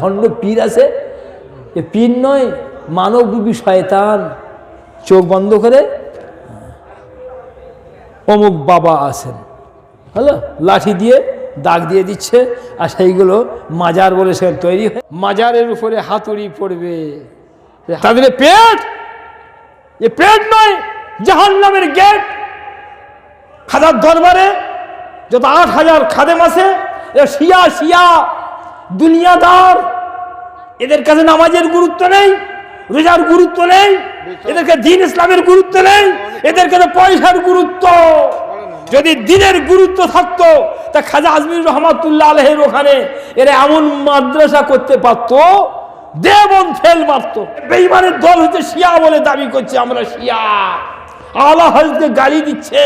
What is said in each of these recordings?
ভণ্ড পীর আছে? এ পীর নয়, মানবরূপী শয়তান। চোখ বন্ধ করে অমুক বাবা আছেন। হলো? লাঠি দিয়ে দাগ দিয়ে দিচ্ছে, আর সেইগুলো মাজার বলে সে তৈরি হয়। মাজারের উপরে হাতুড়ি পড়বে। তাদের পেট! এ পেট নয় জাহান নামের গেট। খাদার দরবারে যত আট হাজার খাদেম আছে শিয়া শিয়া। দুনিয়াদার। এদের কাছে নামাজের গুরুত্ব নেই রোজার গুরুত্ব নেই এদেরকে দিন ইসলামের গুরুত্ব নেই এদের কাছে পয়সার গুরুত্ব। যদি দিনের গুরুত্ব থাকতো তা খাজা আজমির রহমাতুল্লাহ আলহের ওখানে এরা এমন মাদ্রাসা করতে পারতো দেবন ফেল মারতো। বেইমানের দল হচ্ছে শিয়া বলে দাবি করছে আমরা শিয়া। আলা হজরতকে গালি দিচ্ছে।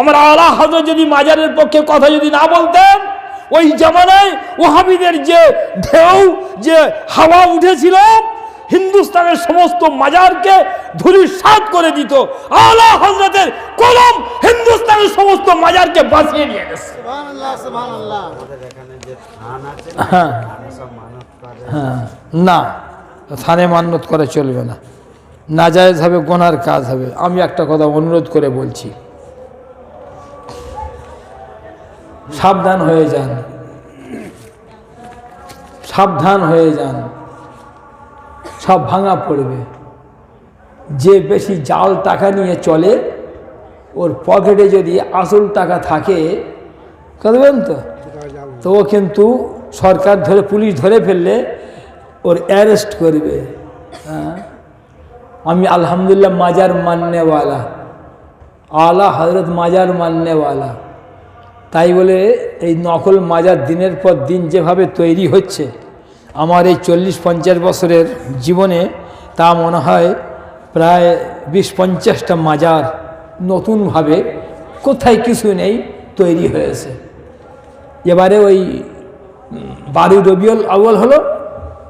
আমার আলা হজরত যদি মাজারের পক্ষে কথা যদি না বলতেন ওই জামানায় ওহাবিদের যে ঢেউ যে হাওয়া উঠেছিল হিন্দুস্তানের সমস্ত মাজারকে ধুলিসাৎ করে দিত। আলা হজরতের কলম হিন্দুস্তানের সমস্ত মাজারকে বাঁচিয়ে নিয়ে গেছে। হ্যাঁ। হ্যাঁ। না থানে মান্যত করে চলবে না। নাজায়েজ হবে গোনার কাজ হবে। আমি একটা কথা অনুরোধ করে বলছি। সাবধান হয়ে যান। সাবধান হয়ে যান। সব ভাঙা পড়বে। যে বেশি জাল টাকা নিয়ে চলে, ওর পকেটে যদি আসল টাকা থাকে করবেন তো? তো ও কিন্তু সরকার ধরে, পুলিশ ধরে ফেললে ওর অ্যারেস্ট করবে। হ্যাঁ? আমি আলহামদুলিল্লাহ মাজার মাননেওয়ালা। আলা হজরত মাজার মাননেওয়ালা। তাই বলে এই নকল মাজার দিনের পর দিন যেভাবে তৈরি হচ্ছে আমার এই চল্লিশ পঞ্চাশ বছরের জীবনে তা মনে হয় প্রায় বিশ পঞ্চাশটা মাজার নতুনভাবে কোথায় কিছু নেই তৈরি হয়েছে। এবারে ওই বারু রবিউল আউ্য়াল হলো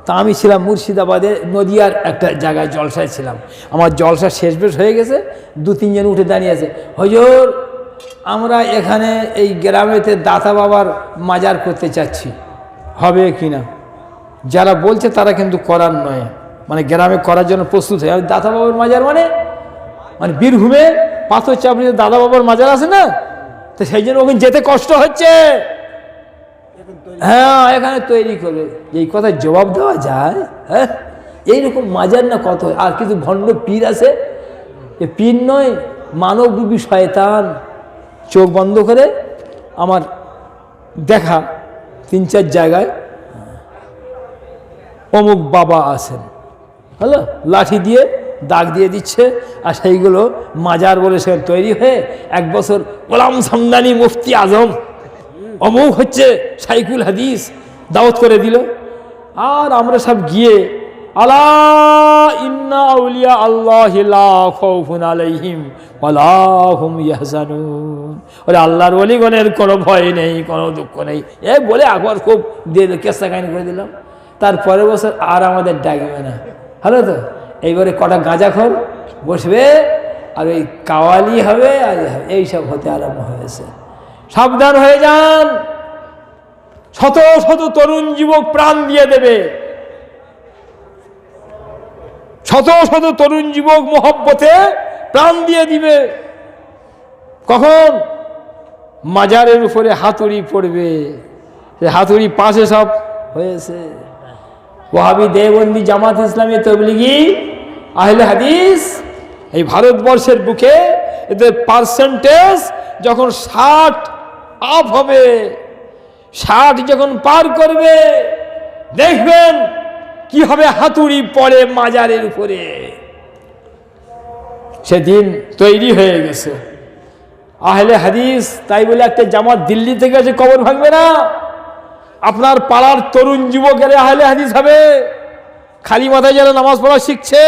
তা আমি ছিলাম মুর্শিদাবাদে নদিয়ার একটা জায়গায় জলসায় ছিলাম। আমার জলসা শেষ বেশ হয়ে গেছে দু তিনজন উঠে দাঁড়িয়ে আছে হজুর আমরা এখানে এই গ্রামেতে দাতা বাবার মাজার করতে চাচ্ছি। হবে কি না? যারা বলছে তারা কিন্তু করার নয়। মানে গ্রামে করার জন্য প্রস্তুত হয়। আর দাতা বাবার মাজার মানে? মানে বীরভূমে পাথর চাপড়িতে দাদা বাবার মাজার আছে না? তো সেই জন্য ওখানে যেতে কষ্ট হচ্ছে। হ্যাঁ এখানে তৈরি করবে এই কথার জবাব দেওয়া যায় হ্যাঁ এইরকম মাজার না কত? আর কিছু ভণ্ড পীর আছে। এ পীর নয়, মানবরূপী শয়তান। চোখ বন্ধ করে আমার দেখা তিন চার জায়গায় অমুক বাবা আছেন। হলো? লাঠি দিয়ে দাগ দিয়ে দিচ্ছে আর সেইগুলো মাজার বলে সে তৈরি হয়ে এক বছর গোলাম সামদানি মুফতি আজম অমুক হচ্ছে সাইকুল হাদিস দাওয়াত করে দিল। আর আমরা সব গিয়ে আলা আউলিয়া আল্লাহ হুম ওরে আল্লাহর ওলিগণের কোনো ভয় নেই, কোনো দুঃখ নেই। এ বলে একবার খুব দিয়ে কেসা কাহিনী করে দিলাম। তারপরের বছর আর আমাদের ডাকবে না। হলো তো? এইবারে কটা গাঁজা গাঁজাখর বসবে, আর ওই কাওয়ালি হবে, আর এইসব হতে আরম্ভ হয়েছে। সাবধান হয়ে যান। শত শত তরুণ যুবক প্রাণ দিয়ে দেবে। শত শত তরুণ যুবক মোহব্বতে প্রাণ দিয়ে দিবে। কখন? মাজারের উপরে হাতুড়ি পড়বে। সে হাতুড়ি পাশে সব হয়েছে। ওহাবি দেবন্দি জামাত ইসলামী তবলিগি আহলে হাদিস এই ভারতবর্ষের বুকে এদের পার্সেন্টেজ যখন ষাট আপ হবে, ষাট যখন পার করবে, দেখবেন কি হবে হাতুড়ি পড়ে মাজারের উপরে? সেদিন তৈরি হয়ে গেছে। আহলে হাদিস, তাই বলে একটা জামাত দিল্লি থেকে আছে কবর ভাঙবে না? আপনার পাড়ার তরুণ যুবকেরা আহলে হাদিস হবে। খালি মাথায় যারা নামাজ পড়া শিখছে।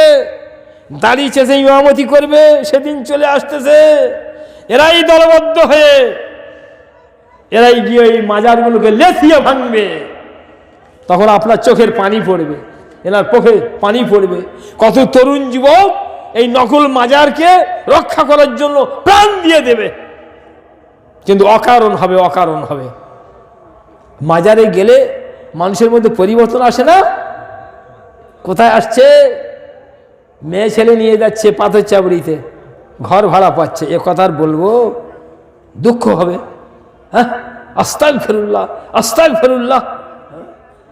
দাড়ি চেষে ইমামতি করবে, সেদিন চলে আসতেছে। এরাই দলবদ্ধ হয়ে, এরাই গিয়ে ওই মাজারগুলোকে লেথিয়ে ভাঙবে। তখন আপনার চোখের পানি পড়বে। এনার পক্ষে পানি পড়বে। কত তরুণ যুবক এই নকল মাজারকে রক্ষা করার জন্য প্রাণ দিয়ে দেবে। কিন্তু অকারণ হবে অকারণ হবে। মাজারে গেলে মানুষের মধ্যে পরিবর্তন আসে না? কোথায় আসছে? মেয়ে ছেলে নিয়ে যাচ্ছে পাথর চাবড়িতে ঘর ভাড়া পাচ্ছে। এ কথা আর বলব, দুঃখ হবে। হ্যাঁ? আস্তাক ফেরুল্লাহ আস্তাক ফেরুল্লাহ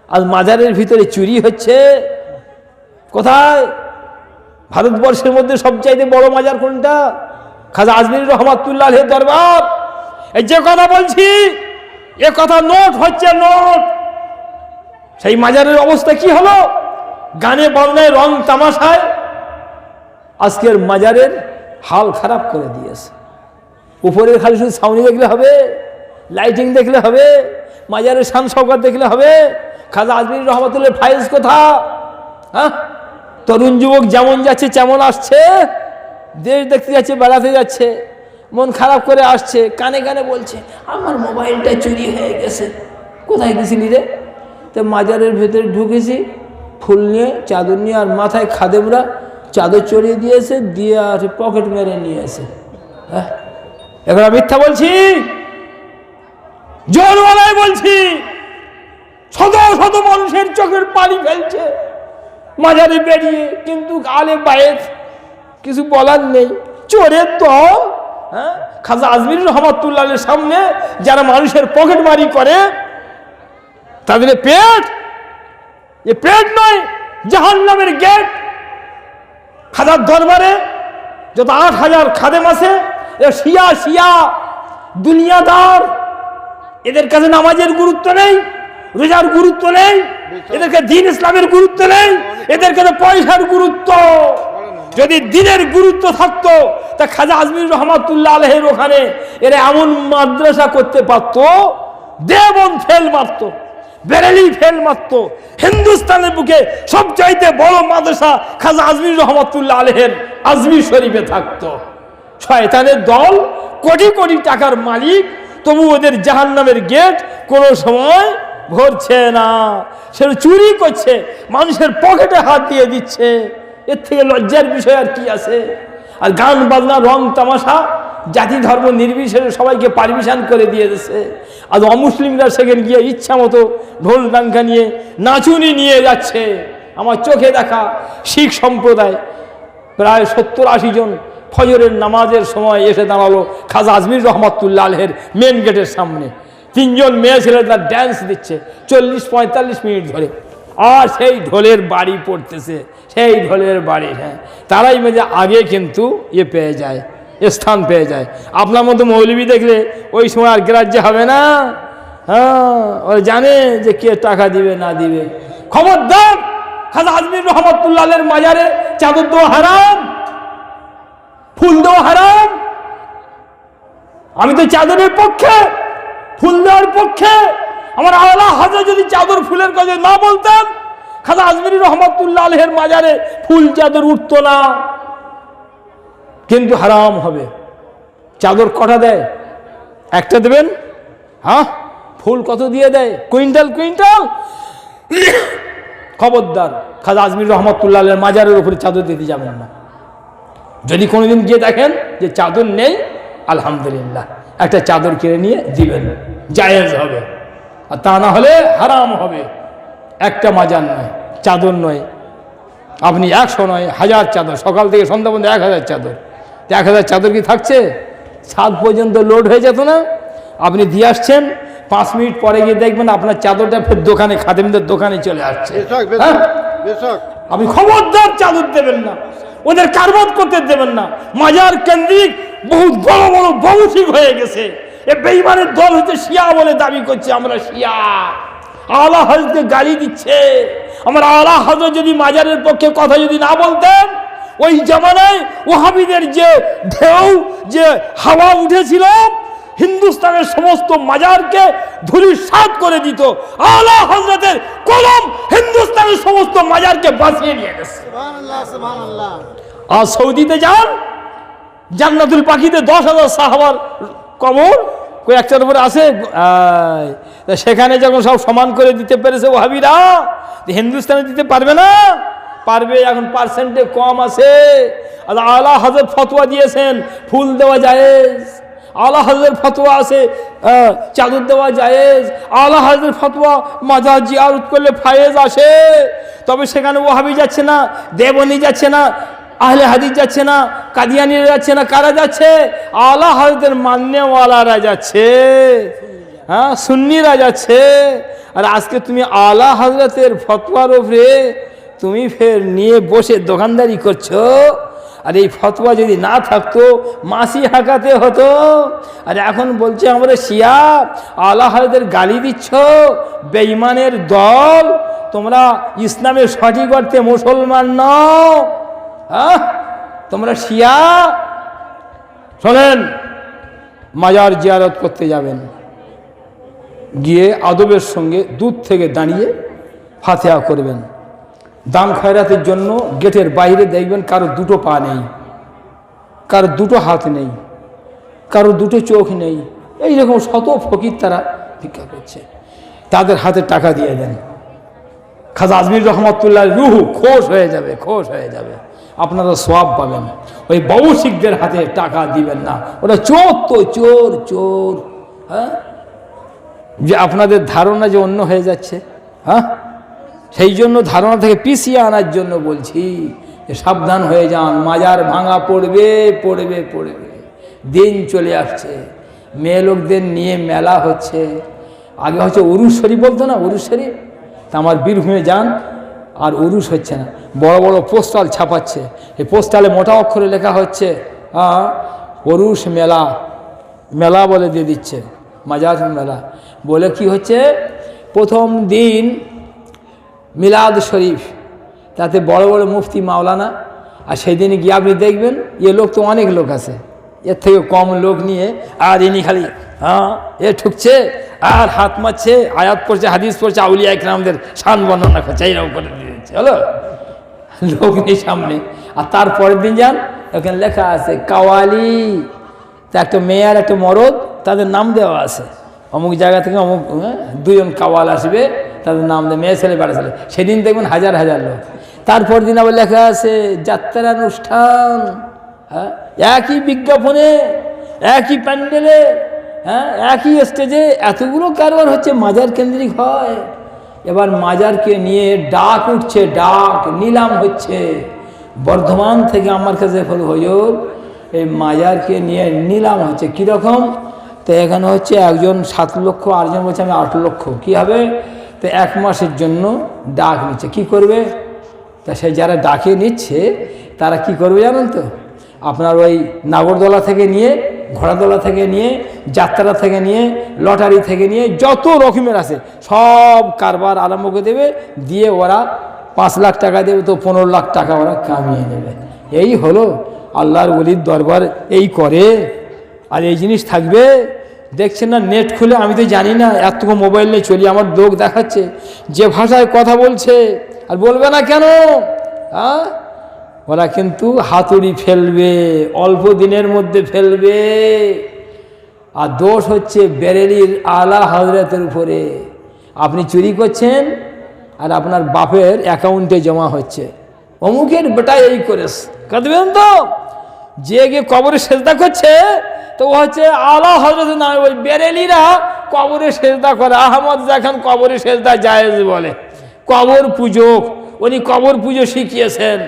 আর মাজারের ভিতরে চুরি হচ্ছে। কোথায়? ভারতবর্ষের মধ্যে সবচাইতে বড় মাজার কোনটা? খাজা আজমির রহমাতুল্লাহ দরবার। এই যে কথা বলছি, এ কথা নোট হচ্ছে নোট। সেই মাজারের অবস্থা কি হলো? গানে বাজনায় রং তামাশায় আজকের মাজারের হাল খারাপ করে দিয়েছে। উপরের খালি শুধু ছাউনি দেখলে হবে। লাইটিং দেখলে হবে, মাজারের শান সৌকাত দেখলে হবে, খাজা আজমির রহমতুল্লাহ ফাইজ কোথা? হ্যাঁ? তরুণ যুবক যেমন যাচ্ছে, তেমন আসছে, দেশ দেখতে যাচ্ছে, বেড়াতে যাচ্ছে, মন খারাপ করে আসছে, কানে কানে বলছে, আমার মোবাইলটা চুরি হয়ে গেছে, কোথায় গেছিলি রে? তো মাজারের ভেতরে ঢুকেছি, ফুল নিয়ে, চাদর নিয়ে, আর মাথায় খাদেমরা চাদর চড়িয়ে দিয়েছে, দিয়ে আর পকেট মেরে নিয়ে নিয়েছে। হ্যাঁ? এখন মিথ্যা বলছি? জোরওয়ালায় বলছি, শত শত মানুষের চোখের পানি ফেলছে। মাঝারে বেরিয়ে কিন্তু আলে বায়ের কিছু বলার নেই। চোরের দল হ্যাঁ? খাজা আজমির রহমতুল্লাহের সামনে যারা মানুষের পকেট মারি করে, তাদের পেট, এ পেট নয় জাহান নামের গেট। খাজার দরবারে যত আট হাজার খাদেম আছে শিয়া শিয়া, দুনিয়াদার এদের কাছে নামাজের গুরুত্ব নেই রোজার গুরুত্ব নেই এদেরকে দিন ইসলামের গুরুত্ব নেই এদের কাছে পয়সার গুরুত্ব। যদি দিনের গুরুত্ব থাকতো তা খাজা আজমির রহমাতুল্লাহ আলহের ওখানে এরা এমন মাদ্রাসা করতে পারত দেবন ফেল মারত বেরেলি ফেল মারত হিন্দুস্তানের বুকে সবচাইতে বড় মাদ্রাসা খাজা আজমির রহমাতুল্লাহ আলহের আজমির শরীফে থাকতো। শয়তানের দল কোটি কোটি টাকার মালিক তবু ওদের জাহান নামের গেট কোনো সময় ভরছে না। সেটা চুরি করছে, মানুষের পকেটে হাত দিয়ে দিচ্ছে। এর থেকে লজ্জার বিষয় আর কি আছে? আর গান, বাজনা, রং, তামাশা, জাতি, ধর্ম, নির্বিশেষে সবাইকে পারমিশন করে দিয়ে দিচ্ছে আর অমুসলিমরা সেখানে গিয়ে ইচ্ছা মতো ঢোল ডাঙ্কা নিয়ে নাচুনি নিয়ে যাচ্ছে। আমার চোখে দেখা শিখ সম্প্রদায়, প্রায় সত্তর আশি জন ফজরের নামাজের সময় এসে দাঁড়াল খাজা আজমির রহমতুল্লাহ আলহের মেন গেটের সামনে। তিনজন মেয়ে ছেলে তার ড্যান্স দিচ্ছে, চল্লিশ, পঁয়তাল্লিশ মিনিট ধরে। আর সেই ঢোলের বাড়ি পড়তেছে, সেই ঢোলের বাড়ি হ্যাঁ। তারাই মেঝে আগে কিন্তু ইয়ে পেয়ে যায়, স্থান পেয়ে যায়। আপনার মতো মৌলবী দেখলে ওই সময় আর গ্রাহ্য হবে না। হ্যাঁ ও জানে যে কে টাকা দিবে, না দিবে। খবরদার খাজা আজমির রহমতুল্লাহের মাজারে চাদর দেওয়া হারাম। ফুল দেওয়া হারাম? আমি তো চাদরের পক্ষে, ফুল দেওয়ার পক্ষে। আমার আল্লাহ হাজার যদি চাদর ফুলের কাজে না বলতেন, খাজা আজমির রহমতুল্লাহ আলহের মাজারে ফুল চাদর উঠতো না। কিন্তু হারাম হবে। চাদর কটা দেয়? একটা দেবেন? হ্যাঁ? ফুল কত দিয়ে দেয়? Quintal quintal? খবরদার, খাজা আজমির রহমতুল্লাহ আলহের মাজারের উপরে চাদর দিতে যাবেন না। যদি কোনোদিন গিয়ে দেখেন যে চাদর নেই আলহামদুলিল্লাহ। একটা চাদর কিনে নিয়ে দিবেন জায়েজ হবে। আর তা না হলে হারাম হবে। একটা মাজার নয় চাদর নয়। আপনি একশো নয় হাজার চাদর। সকাল থেকে সন্ধ্যা পর্যন্ত এক হাজার চাদর। এক হাজার চাদর কি থাকছে? সাত পর্যন্ত লোড হয়ে যেত না? আপনি দিয়ে আসছেন পাঁচ মিনিট পরে গিয়ে দেখবেন আপনার চাদরটা ফের দোকানে খাদেমদের দোকানে চলে আসছে। হ্যাঁ? আপনি খবরদার চাদর দেবেন না। ওদের কারবাদ করতে দেবেন না। মাজার কেন্দ্রিক বহু বড় বড় ঠিক হয়ে গেছে। এ বেইমানের দল হচ্ছে শিয়া বলে দাবি করছে আমরা শিয়া। আলা হজরতকে গালি দিচ্ছে। আমার আলা হজরত যদি মাজারের পক্ষে কথা যদি না বলতেন, ওই জামানায় ওহাবিদের যে ঢেউ, যে হাওয়া উঠেছিল হিন্দুস্তানের সমস্ত মাজারকে ধুলির সাত করে দিত। আলা হজরতের কলম হিন্দুস্তানের সমস্ত মাজারকে বাঁচিয়ে নিয়ে গেছে। আর সৌদিতে যান জান্নাতুল পাখিতে দশ হাজার সাহাবার কবর একটার উপরে আছে সেখানে যখন সব সমান করে দিতে পেরেছে ওহাবিরা হিন্দুস্তানে দিতে পারবে না পারবে এখন পার্সেন্টে কম আছে। আর আলা হজরত ফতোয়া দিয়েছেন ফুল দেওয়া যায় আল্লাহ হাজরের ফতোয়া আছে চাদর দেওয়া জায়েজ আল্লাহ হাজরের ফতোয়া মাজার জিয়ারত করলে ফায়েজ আসে। তবে সেখানে ওহাবি যাচ্ছে না দেবনী যাচ্ছে না, আহলে হাদিস যাচ্ছে না, কাদিয়ানিরা যাচ্ছে না, কারা যাচ্ছে? আল্লাহ হাজরের মান্যওয়ালারা যাচ্ছে। হ্যাঁ সুন্নিরা যাচ্ছে। আর আজকে তুমি আলা হজরতের ফতোয়ার ওপরে তুমি ফের নিয়ে বসে দোকানদারি করছ? আর এই ফতোয়া যদি না থাকতো, মাসি হাঁকাতে হতো। আর এখন বলছে আমরা শিয়া আলা হজরতের গালি দিচ্ছ, বেঈমানের দল, তোমরা ইসলামের সঠিক অর্থে মুসলমান নও। হ্যাঁ তোমরা শিয়া? শোনেন, মাজার জিয়ারত করতে যাবেন। গিয়ে আদবের সঙ্গে দূর থেকে দাঁড়িয়ে ফাতেহা করবেন। দান খয়রাতের জন্য গেটের বাইরে দেখবেন কারও দুটো পা নেই, কারও দুটো হাত নেই, কারও দুটো চোখ নেই। এই রকম শত ফকির তারা ভিক্ষা করছে। তাদের হাতে টাকা দিয়ে দেন। খাজা আজমির রহমতুল্লাহ রুহু খোশ হয়ে যাবে, খোশ হয়ে যাবে। আপনারা সব পাবেন। ওই বৌশিকদের হাতে টাকা দিবেন না। ওটা চোর তো, চোর চোর হ্যাঁ? যে আপনাদের ধারণা যে অন্য হয়ে যাচ্ছে হ্যাঁ? সেই জন্য ধারণা থেকে পিছিয়ে আনার জন্য বলছি যে সাবধান হয়ে যান, মাজার ভাঙা পড়বে পড়বে পড়বে। দিন চলে আসছে, মেয়ে লোকদের নিয়ে মেলা হচ্ছে। আগে হচ্ছে উরুষ শরীফ বলতো না উরুষ শরীফ? তা আমার বীরভূমে যান, আর উরুষ হচ্ছে না। বড় বড় পোস্টাল ছাপাচ্ছে। এই পোস্টালে মোটা অক্ষরে লেখা হচ্ছে হ্যাঁ উরুষ মেলা। মেলা বলে দিয়ে দিচ্ছে, মাজার মেলা। বলে কি হচ্ছে? প্রথম দিন মিলাদ শরীফ। তাতে বড় বড় মুফতি মাওলানা আর সেই দিনে গিয়ে আপনি দেখবেন এ লোক তো অনেক লোক আছে। এর থেকে কম লোক নিয়ে আর ইনি খালি হ্যাঁ এ ঠুকছে আর হাত মারছে আয়াত পড়ছে হাদিস পড়ছে আউলিয়া একরামদের শান বর্ণনা করছে এইরকম করে দিয়ে দিচ্ছে হলো? লোক নেই সামনে। আর তারপরের দিন যান ওখানে লেখা আছে কাওয়ালি তা একটা মেয়ে আর একটা মরদ তাদের নাম দেওয়া আছে। অমুক জায়গা থেকে অমুক হ্যাঁ, দুজন কাওয়াল আসবে তাদের নাম দেয়, মেয়ে ছেলে, বেড়া ছেলে। সেদিন দেখবেন হাজার হাজার লোক। তারপর দিন আবার লেখা আছে, যাত্রার অনুষ্ঠান হ্যাঁ? একই বিজ্ঞাপনে, একই প্যান্ডেলে হ্যাঁ? একই স্টেজে এতগুলো কারবার হচ্ছে, মাজার কেন্দ্রিক হয়। এবার মাজারকে নিয়ে ডাক উঠছে, ডাক, নিলাম হচ্ছে। বর্ধমান থেকে আমার কাছে হল হজর, এই মাজারকে নিয়ে নিলাম হচ্ছে, কীরকম? তো এখানে হচ্ছে একজন সাত লক্ষ আটজন বলছে, আমি আট লক্ষ। কী হবে? তো এক মাসের জন্য ডাক নিচ্ছে। কি করবে? তা সেই যারা ডাকে নিচ্ছে, তারা কি করবে জানেন তো? আপনার ওই নাগরদোলা থেকে নিয়ে, ঘোড়াদোলা থেকে নিয়ে, যাত্রা থেকে নিয়ে, লটারি থেকে নিয়ে, যত রকমের আছে, সব কারবার আরম্ভ করে দেবে, দিয়ে ওরা পাঁচ লাখ টাকা দেবে, তো পনেরো লাখ টাকা ওরা কামিয়ে নেবে এই হলো আল্লাহর বলির দরবার, এই করে, আর এই জিনিস থাকবে দেখছেন না নেট খুলে, আমি তো জানি না, এতটুকু মোবাইল নিয়ে চলি, আমার লোক দেখাচ্ছে, যে ভাষায় কথা বলছে, আর বলবে না কেন? হ্যাঁ ওরা কিন্তু হাতুড়ি ফেলবে, অল্প দিনের মধ্যে ফেলবে। আর দোষ হচ্ছে বেরেলির আলা হজরতের উপরে। আপনি চুরি করছেন, আর আপনার বাপের অ্যাকাউন্টে জমা হচ্ছে। অমুকের বেটা এই করেস কাঁদবেন তো? যে গিয়ে কবরে সেজদা করছে তো ও হচ্ছে আলা হজরত নামে ওই বেরেলিরা কবরে সেজদা করে। আহমদ দেখান কবরে সেজদা জায়েজ বলে, কবর পূজক, উনি কবর পুজো শিখিয়েছেন।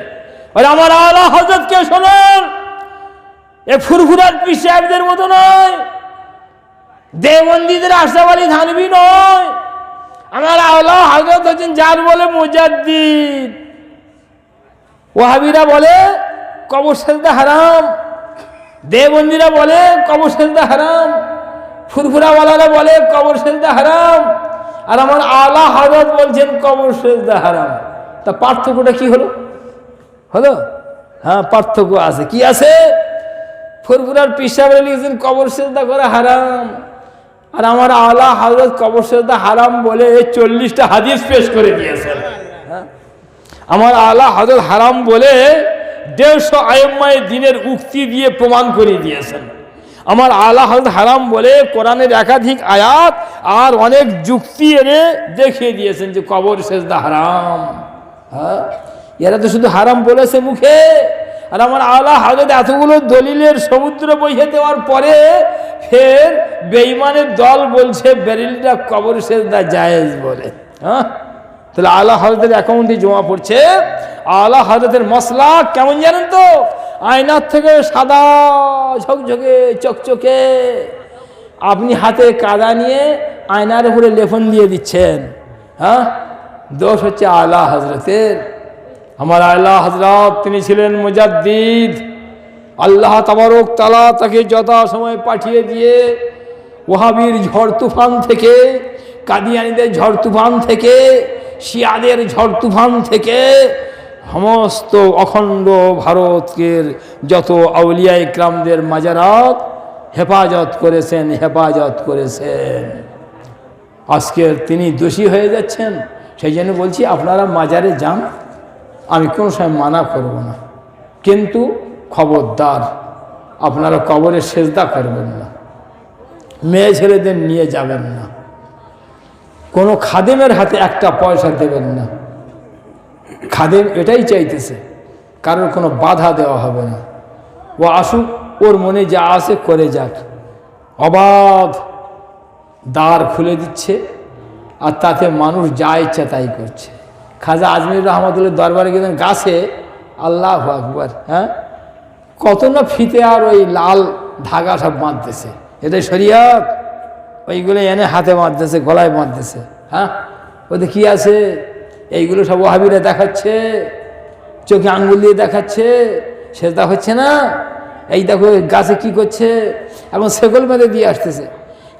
আর আমার আলা হজরতকে শোনেন, এ ফুরফুরার পিসাবদের মতো নয় দেবন্দীদের আশাবালী ধানবি নয়, আমার আল্লাহ হজরত হচ্ছেন যার বলে মুজাদ্দিদ। ওহাবিরা বলে, কবর সেজদা হারাম দেবন্দীরা বলে, কবর সেজদা হারাম। ফুরফুরাওয়ালারা বলে, কবর সেজদা হারাম। আর আমার আলা হজরত বলছেন, কবর সেজদা হারাম। তা পার্থক্যটা কি হলো? হলো? হ্যাঁ পার্থক্য আছে। কি আছে? ফুরফুরার পিসাবে লিখেছেন কবর সেজদা করে হারাম। আর আমার আলা হজরত কবর সেজদা হারাম বলে চল্লিশটা হাদিস পেশ করে দিয়েছেন। হ্যাঁ? আমার আলা হজরত হারাম বলে দেড়শো আয়ম্মায় দিনের উক্তি দিয়ে প্রমাণ করে দিয়েছেন। আমার আলা হজরত হারাম বলে কোরআনের একাধিক আয়াত আর অনেক যুক্তি এনে দেখিয়ে দিয়েছেন যে কবর শেষ সেজদা হারাম। হ্যাঁ? এরা তো শুধু হারাম বলেছে মুখে। আর আমার আলা হজরত এতগুলো দলিলের সমুদ্র বইয়ে দেওয়ার পরে ফের বেইমানের দল বলছে, বেরিলটা কবর শেষ সেজদা জায়েজ বলে। হ্যাঁ? তাহলে আলা হজরতের অ্যাকাউন্টে জমা পড়ছে। আলা হজরতের মশলা কেমন জানেন তো? আয়নার থেকে সাদা, ঝকঝকে, চকচকে। আপনি হাতে কাদা নিয়ে আয়নার উপরে লেফন দিয়ে দিচ্ছেন। হ্যাঁ? দোষ হচ্ছে আলা হজরতের আমার আল্লাহ হজরত তিনি ছিলেন মুজাদ্দিদ। আল্লাহ তাবারক তালা তাকে সময় পাঠিয়ে দিয়ে ওহাবির ঝড় তুফান থেকে, কাদিয়ানিদের ঝড় তুফান থেকে শিয়াদের ঝড় তুফান থেকে সমস্ত অখণ্ড ভারতের যত আউলিয়া ইকরামদের মাজারাত হেফাজত করেছেন হেফাজত করেছেন। আজকের তিনি দোষী হয়ে যাচ্ছেন, সেই জন্য বলছি আপনারা মাজারে যান, আমি কোনো সময় মানা করব না। কিন্তু খবরদার, আপনারা কবরে সেজদা করবেন না, মেয়ে ছেলেদের নিয়ে যাবেন না। কোনো খাদেমের হাতে একটা পয়সা দেবেন না। খাদেম এটাই চাইতেছে, কারোর কোনো বাধা দেওয়া হবে না। ও আসুক, ওর মনে যা আসে করে যাক। অবাধ দ্বার খুলে দিচ্ছে, আর তাতে মানুষ যা ইচ্ছা তাই করছে। খাজা আজমির রহমতুল্লাহ দরবারে গেলেন গাছে, আল্লাহ আকবর হ্যাঁ? কত না ফিতে আর ওই লাল ধাগা সব বাঁধতেছে। এটাই শরিয়ত। ওইগুলো এনে হাতে বাঁধতেছে গলায় বাঁধতেছে হ্যাঁ? ওদের কি আছে? এইগুলো সব ওহাবিরা দেখাচ্ছে, চোখে আঙ্গুল দিয়ে দেখাচ্ছে সেটা হচ্ছে না। এই দেখো গাছে কি করছে? এখন সেগল মেরে দিয়ে আসতেছে।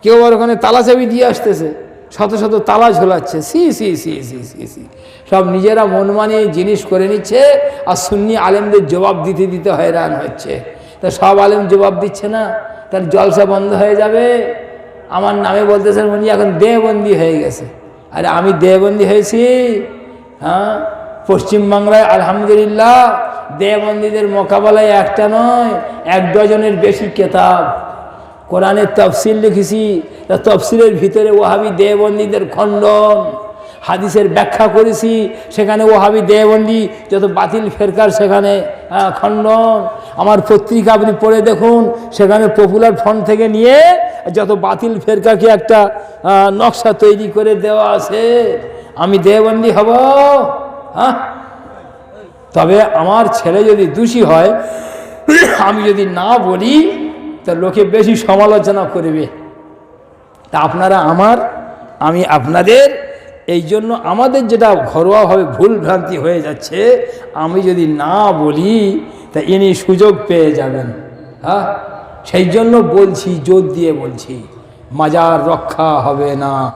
কেউ আবার ওখানে তালা চাবি দিয়ে আসতেছে। শত শত তালা ঝোলাচ্ছে। সি সি সি সি সি সি। সব নিজেরা মন মানিয়ে জিনিস করে নিচ্ছে আর সুন্নি আলেমদের জবাব দিতে দিতে হয়রান হচ্ছে। তা সব আলেম জবাব দিচ্ছে না। তার জলসা বন্ধ হয়ে যাবে। আমার নামে বলতেছেন উনি এখন দেহবন্দি হয়ে গেছে। আরে আমি দেহবন্দি হয়েছি? হ্যাঁ? পশ্চিমবাংলায় আলহামদুলিল্লাহ, দেহবন্দীদের মোকাবেলায় একটা নয়, এক ডজনের বেশি কেতাব। কোরআনের তফসিল লিখেছি, তা তফসিলের ভিতরে ওহাবি দেহবন্দীদের খণ্ডন। হাদিসের ব্যাখ্যা করেছি, সেখানে ওহাবি দেহবন্দি যত বাতিল ফেরকার সেখানে খণ্ডন। আমার পত্রিকা আপনি পড়ে দেখুন, সেখানে পপুলার ফ্রন্ট থেকে নিয়ে যত বাতিল ফেরকাকে একটা নকশা তৈরি করে দেওয়া আছে। আমি দেহবন্দি হব হ্যাঁ? তবে আমার ছেলে যদি দোষী হয়, আমি যদি না বলি, তা লোকে বেশি সমালোচনা করবে। তা আপনারা আমার, আমি আপনাদের এই জন্য আমাদের যেটা ঘরোয়াভাবে ভুলভ্রান্তি হয়ে যাচ্ছে, আমি যদি না বলি, তা ইনি সুযোগ পেয়ে যাবেন। হ্যাঁ? সেই জন্য বলছি, জোর দিয়ে বলছি, মাজার রক্ষা হবে না।